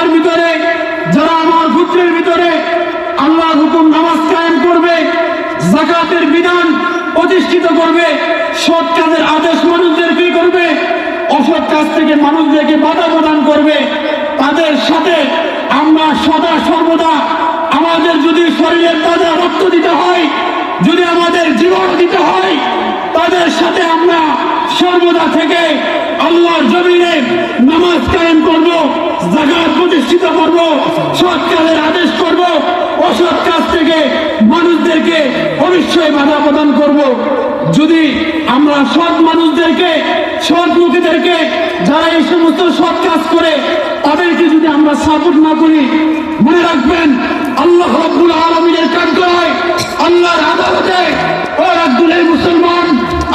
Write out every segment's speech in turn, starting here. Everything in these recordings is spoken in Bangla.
এলাকার ভিতরে, যারা আমার পুত্রের ভিতরে আল্লাহর হুকুম নামাজ কায়েম করবে জাকাতের বিধান প্রতিষ্ঠিত করবে, সৎ কাজের আদেশ মানুষদের কি করবে? অসৎ কাজ থেকে মানুষদেরকে বাধা প্রদান করবে। তাদের সাথে আমরা সদা সর্বদা আমাদের যদি শরীরের তাজা রক্ত দিতে হয়, যদি আমাদের জীবন দিতে হয়, তাদের সাথে আমরা সর্বদা থেকে আল্লাহর জমিনে নামাজ কায়েম করব। জাকাত প্রতিষ্ঠিত করব, সৎ কাজের আদেশ করব, অসৎ কাজ থেকে মানুষদেরকে অবশ্যই বাধা প্রদান করব। যদি আমরা সৎ মানুষদেরকে, সৎ লোকেদেরকে যারা এই সমস্ত সৎ কাজ করে, তাদেরকে যদি আমরা সাপোর্ট না করি, মনে রাখবেন, আল্লাহ রব্বুল আলমিনের কার্যালয় আল্লাহর আদালতে, ও রাজ্যের মুসলমান,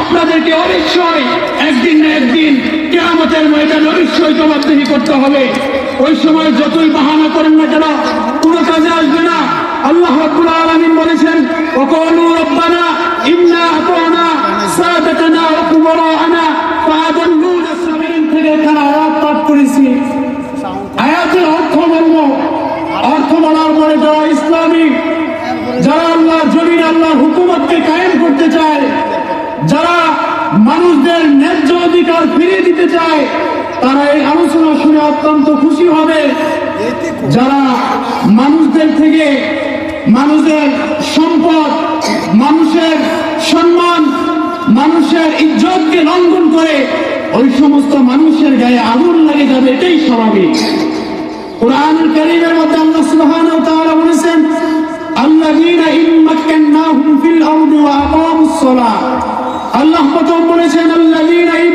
আপনাদেরকে অবশ্যই একদিন না একদিন কেরামতের ময়দান অবশ্যই জবাবদিহি করতে হবে। ওই সময় যতই বাহানা করেন না কেন, কোনো কাজে আসবে না। আল্লাহ রব্বুল আলামিন বলেছেন ওয়াকালু রব্বানা ইন্না আতানা সাদাতানা ওয়া কুবরানা ফাআদাল্লুনা সাবিল থেকে এখানে আয়াত পাঠ করেছি। আয়াতের অর্থ বলব অর্থ বলার পরে যারা ইসলামী, যারা আল্লাহ জমিন, আল্লাহ হুকুমতকে কায়েম করতে চায়, যারা মানুষদের ন্যায্য অধিকার ফিরিয়ে দিতে চায় তারা এই আলোচনা শুনে অত্যন্ত খুশি হবে। যারা মানুষদের থেকে মানুষের সম্পদ, মানুষের সম্মান, মানুষের ইজ্জতকে লঙ্ঘন করে ওই সমস্ত মানুষের গায়ে আগুন লেগে যাবে, এটাই স্বাভাবিক। কোরআনুল কারীমের মধ্যে আল্লাহ সুবহানাহু ওয়া তাআলা বলেছেন, আল্লাযীনা ইন মাক্কান্নাহুম ফিল আরদি ওয়া আকামুস সালাহ আল্লাহ বলেছেন, আল্লাযীনা ইন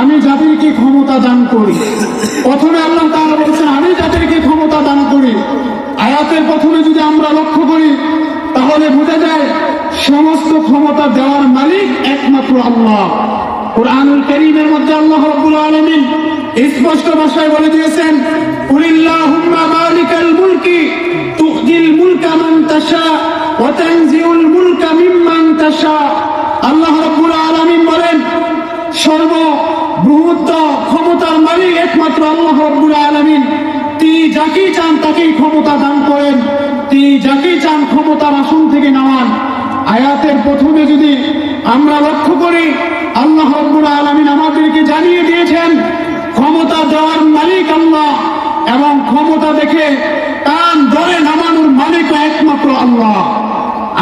আমি যাদেরকে ক্ষমতা দান করি, প্রথমে আল্লাহ তাআলা বলেছেন, আমি যাদেরকে ক্ষমতা দান করি। আয়াতের প্রথমে যদি আমরা লক্ষ্য করি, তাহলে বোঝা যায় সমস্ত ক্ষমতা দেওয়ার মালিক একমাত্র আল্লাহ। কোরআনুল করিমের মধ্যে আল্লাহ রব্বুল আলামিন স্পষ্ট ভাষায় বলে দিয়েছেন, কুলিল্লাহুম্মা মালিকাল মুলকি তুখদিল মুলকা মান তাশা ওয়া তানজিউল মুলকা মিম্মান তাশা। আল্লাহ রাব্বুল আলামিন বলেন, সর্ব বৃহত্ত ক্ষমতার মালিক একমাত্র আল্লাহ রাব্বুল আলামিন। তিনি যাকে চান তাকেই ক্ষমতা দান করেন। তিনি যাকে চান ক্ষমতার আসন থেকে নামান। আয়াতের প্রথমে যদি আমরা লক্ষ্য করি, আল্লাহ রব্বুল আলামিন আমাদেরকে জানিয়ে দিয়েছেন, ক্ষমতা দেওয়ার মালিক আল্লাহ এবং ক্ষমতা দেখে টান ধরে নামানোর মালিক একমাত্র আল্লাহ।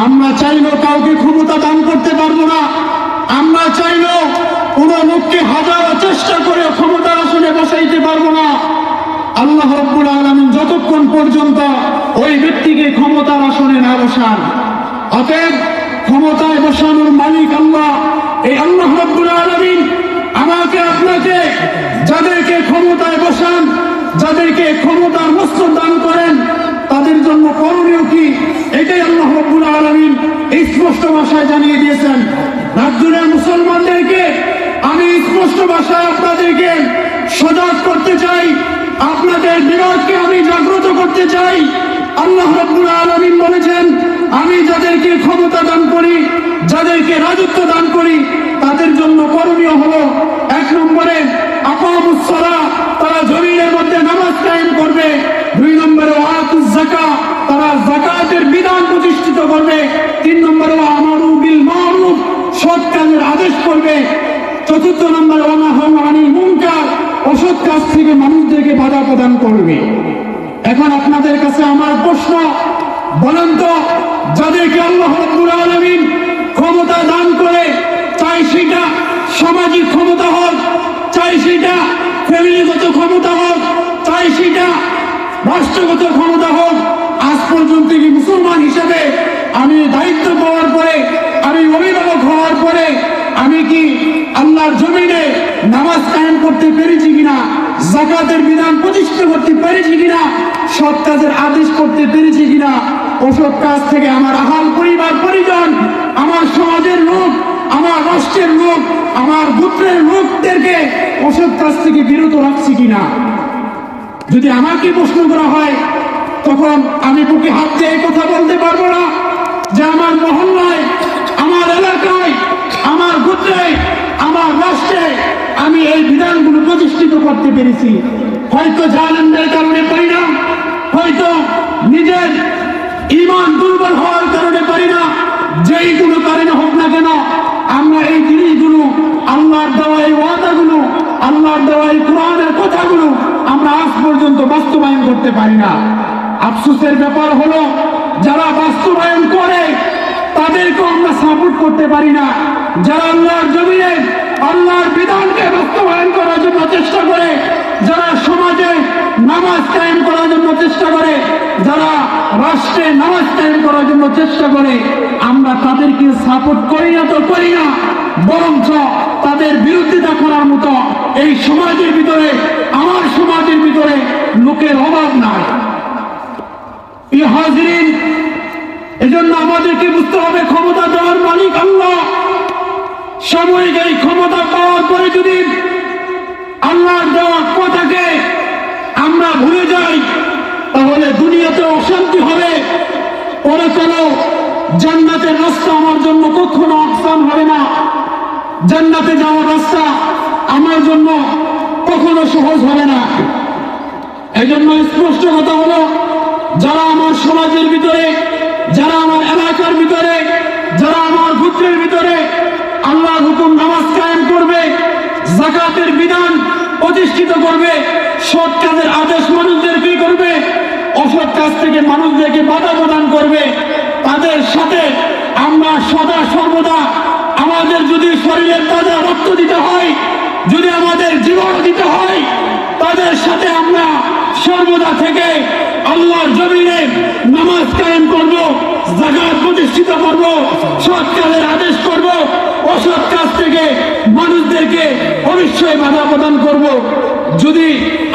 আমরা চাইলেও কাউকে ক্ষমতা দান করতে পারব না। আমরা চাইলেও কোনো লোককে হাজারো চেষ্টা করে ক্ষমতার আসনে বসাইতে পারব না। আল্লাহ রব্বুল আলমিন যতক্ষণ পর্যন্ত ওই ব্যক্তিকে ক্ষমতার আসনে না বসান, অতএব ক্ষমতায় বসানোর মালিক আল্লাহ। এই আল্লাহ রব্বুল আলমিন আমাকে, আপনাকে যাদেরকে ক্ষমতায় বসান, যাদেরকে ক্ষমতার বস্ত্র দান করেন, তাদের জন্য করণীয় কি? এটাই আল্লাহ রব্বুল আলমিন স্পষ্ট ভাষায় জানিয়ে দিয়েছেন। রাজ্যের মুসলমানদেরকে আমি স্পষ্ট ভাষায় আপনাদেরকে সজাগ করতে চাই। আপনাদের বিভাগকে আমি জাগ্রত করতে চাই। আল্লাহ রব্বুল আলমিন বলেছেন, আমি যাদেরকে ক্ষমতা দান করি, যাদেরকে রাজত্ব দান করি, তাদের জন্য করণীয় হলো, এক নম্বরে আকামুসলা তারা জমিনের মধ্যে নামাজ কায়েম করবে। দুই নম্বরে ওয়াতুজ জাকা তারা জাকাতের বিধান প্রতিষ্ঠিত করবে। তিন নম্বরে আমারু বিল মারুফ সৎ কাজের আদেশ করবে চতুর্থ নম্বরে অনাহম আনিল মুনকার অসৎ কাজ থেকে মানুষদেরকে বাধা প্রদান করবে। এখন আপনাদের কাছে আমার প্রশ্ন, বলেন তো, যাদেরকে আল্লাহ আলামিন ক্ষমতা দান করে, চাই সেটা সামাজিক ক্ষমতা হোক, চাই সেটা ফ্যামিলিগত ক্ষমতা হোক, চাই সেটা রাষ্ট্রগত ক্ষমতা হোক, আজ পর্যন্ত কি মুসলমান হিসেবে আমি দায়িত্ব পাওয়ার পরে, আমি অভিভাবক হওয়ার পরে আমি কি আল্লাহর জমিনে নামাজ কায়েম করতে পেরেছি কিনা জাকাতের বিধান প্রতিষ্ঠা করতে পেরেছি কিনা, সৎ কাজের আদেশ করতে পেরেছি কিনা, অসৎ কাজ থেকে আমার আহাল পরিবার পরিজন, আমার সমাজের লোক, আমার রাষ্ট্রের লোক, আমার গোত্রের লোকদেরকে অসৎ কাজ থেকে বিরত রাখছি কিনা? যদি আমাকে প্রশ্ন করা হয়, তখন আমি বুকে হাত দিয়ে কথা বলতে পারব না যে আমার মহল্লায় আমার এলাকায়, আমার গোত্রে, আমার রাষ্ট্রে আমি এই বিধানগুলো প্রতিষ্ঠিত করতে পেরেছি। হয়তো জালেমদের কারণে পারি না, হয়তো নিজের ইমান দুর্বল হওয়ার কারণে পারি না, যেইগুলো কারণে হোক না কেন, আমরা এই জিনিসগুলো, আল্লাহর দেওয়া এই ওয়াদাগুলো, আল্লাহর দেওয়া এই কোরআনের কথাগুলো আমরা আজ পর্যন্ত বাস্তবায়ন করতে পারি না। আফসোসের ব্যাপার হলো, যারা বাস্তবায়ন করে তাদেরকেও আমরা সাপোর্ট করতে পারি না। যারা আল্লাহর জমিনে, আল্লাহর বিধানকে বাস্তবায়ন করার জন্য চেষ্টা করে, যারা সমাজে নামাজ কায়েম করার জন্য চেষ্টা করে, যারা রাষ্ট্রে নামাজ কায়েম করার জন্য চেষ্টা করে, আমরা তাদেরকে সাপোর্ট করি না তো করি না, বরঞ্চ তাদের বিরোধিতা করার মতো এই সমাজের ভিতরে, আমার সমাজের ভিতরে লোকের অভাব নাই। হাজরিন এজন্য আমাদেরকে বুঝতে হবে ক্ষমতা দেওয়ার মালিক আল্লাহ। সাময়িক এই ক্ষমতা পাওয়ার পরে যদি আল্লাহর দেওয়া কথাকে আমরা ভুলে যাই, তাহলে দুনিয়াতে অশান্তি হবে। পরে চলো, জান্নাতের রাস্তা আমার জন্য কখনো আসান হবে না। জান্নাতে যাওয়ার রাস্তা আমার জন্য কখনো সহজ হবে না। এই জন্য স্পষ্ট কথা হলো, যারা আমার সমাজের ভিতরে যারা আমার এলাকার ভিতরে, যারা আমার গোত্রের ভিতরে আল্লাহ হুকুম নামাজ কায়েম করবে জাকাতের বিধান প্রতিষ্ঠিত করবে, সৎ কাজের আদেশ মানুষদেরকে করবে? অসৎ কাজ থেকে মানুষদেরকে বাধা প্রদান করবে। তাদের সাথে আমরা সদা সর্বদা আমাদের যদি শরীরের তাজা রক্ত দিতে হয় যদি আমাদের জীবন দিতে হয় তাদের সাথে আমরা সর্বদা থেকে আল্লাহর জমিনে নামাজ কায়েম করব জাকাত প্রতিষ্ঠিত করব, সৎ কাজের আদেশ করব, অসৎ কাজ থেকে মানুষদেরকে অবশ্যই বাধা প্রদান করব। যদি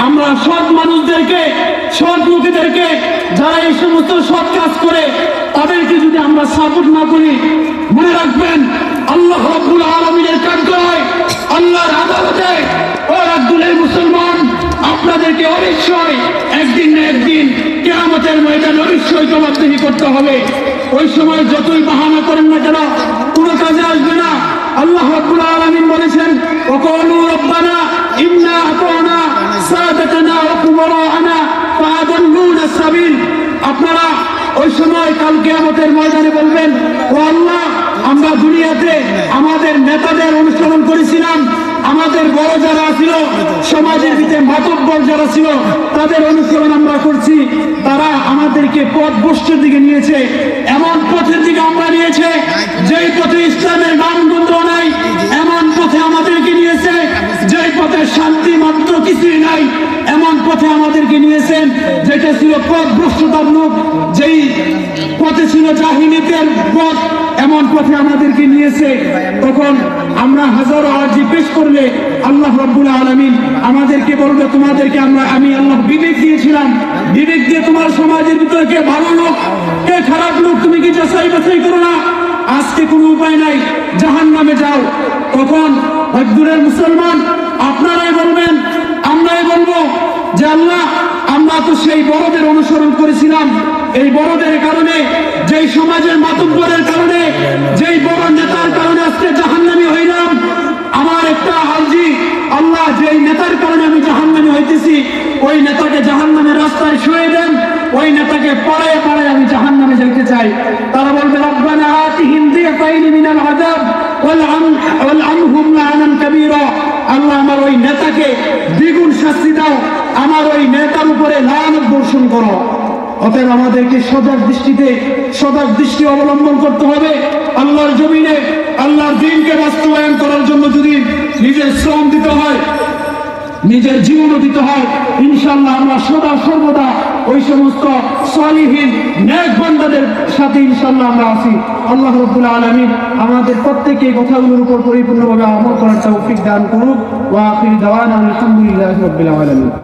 আমরা সৎ মানুষদেরকে, সৎ লোকেদেরকে যারা এই সমস্ত সৎ কাজ করে, তাদেরকে যদি আমরা সাপোর্ট না করি, মনে রাখবেন, আল্লাহ রব্বুল আলমিনের কার্যালয় আল্লাহর আদালতে, ও রাজ্যের মুসলমান, আপনাদেরকে অবশ্যই একদিন না একদিন কেরামতের ময়দানে অবশ্যই জবাবদিহি করতে হবে। ওই সময় যতই বাহানা করেন না কেন, কোনো কাজে আসবে না। আল্লাহ রব্বুল আলামিন বলেছেন ওয়াকালু রব্বানা ইন্না আতানা, সাদাতানা সাবিল। আপনারা ওই সময় কাল কিয়ামতের ময়দানে বলবেন, ও আল্লাহ, আমরা দুনিয়াতে আমাদের নেতাদের অনুসরণ করেছিলাম আমাদের বড় যারা ছিল, সমাজের ভিতরে মাতব্বর যারা ছিল, তাদের অনুসরণ আমরা করছি। তারা আমাদেরকে পথ বস্তুর দিকে নিয়েছে। এমন পথের দিকে আমরা নিয়েছে, যেই পথে ইসলামের নামগন্ধ নাই, এমন পথে আমাদেরকে নিয়েছে, যেই পথে শান্তি মাত্র কিছুই নাই, এমন পথে আমাদেরকে নিয়েছেন, যেটা ছিল পথ ভ্রষ্টতার যেই পথে ছিল জাহিনীতের পথ এমন পথে আমাদেরকে নিয়েছে, তখন আমরা হাজারো আর্জি পেশ করলে, আল্লাহ রব্বুল আলমিন আমাদেরকে বলবে, তোমাদেরকে আমরা, আমি আল্লাহ বিবেক দিয়েছিলাম। বিবেক দিয়ে তোমার সমাজের ভিতরে কে ভালো লোক, কে খারাপ লোক, তুমি কি যাচাই বাছাই করো না? আজকে কোনো উপায় নাই জাহান নামে যাও। তখন একদূরের মুসলমান, আপনারাই বলবেন, আমরাই বলব যে আল্লাহ, আমরা তো সেই বড়দের অনুসরণ করেছিলাম। এই বড়দের কারণে, যেই সমাজের মাতব্বরের কারণে, যেই বড় নেতার কারণে আজকে জাহান্নামি হইলাম, আমার একটা আলজি আল্লাহ যেই নেতার কারণে আমি জাহান্নামি হইতেছি, ওই নেতাকে জাহান্নামের রাস্তায় শুয়ে দেন, ওই নেতাকে পরে পরে আমি জাহান্নামে যাইতে চাই। তারা বলবে, রব্বানা আতিহিম দিয়াতাইন মিনাল আযাব, ওয়াল আন, ওয়াল আনহুম লানান কাবীরা। আল্লাহ আমার ওই নেতাকে দ্বিগুণ শাস্তি দাও, আমার ওই নেতার উপরে লানত বর্ষণ করো। অতএব আমাদেরকে সজাগ দৃষ্টিতে, সজাগ দৃষ্টি অবলম্বন করতে হবে। আল্লাহর জমিনে, আল্লাহর দিনকে বাস্তবায়ন করার জন্য যদি নিজের শ্রম দিতে হয়, নিজের জীবনও দিতে হয় ইনশাল্লাহ আমরা সদা সর্বদা ওই সমস্ত সলিহীন, ন্যাক বান্দাদের সাথে ইনশাল্লাহ আমরা আছি। আল্লাহ রব্বুল আলমিন আমাদের প্রত্যেকে কথাগুলোর উপর পরিপূর্ণভাবে আমল করার তৌফিক দান করুক। ওয়া আখির দাওয়ানা আলহামদুলিল্লাহি রাব্বিল আলামিন।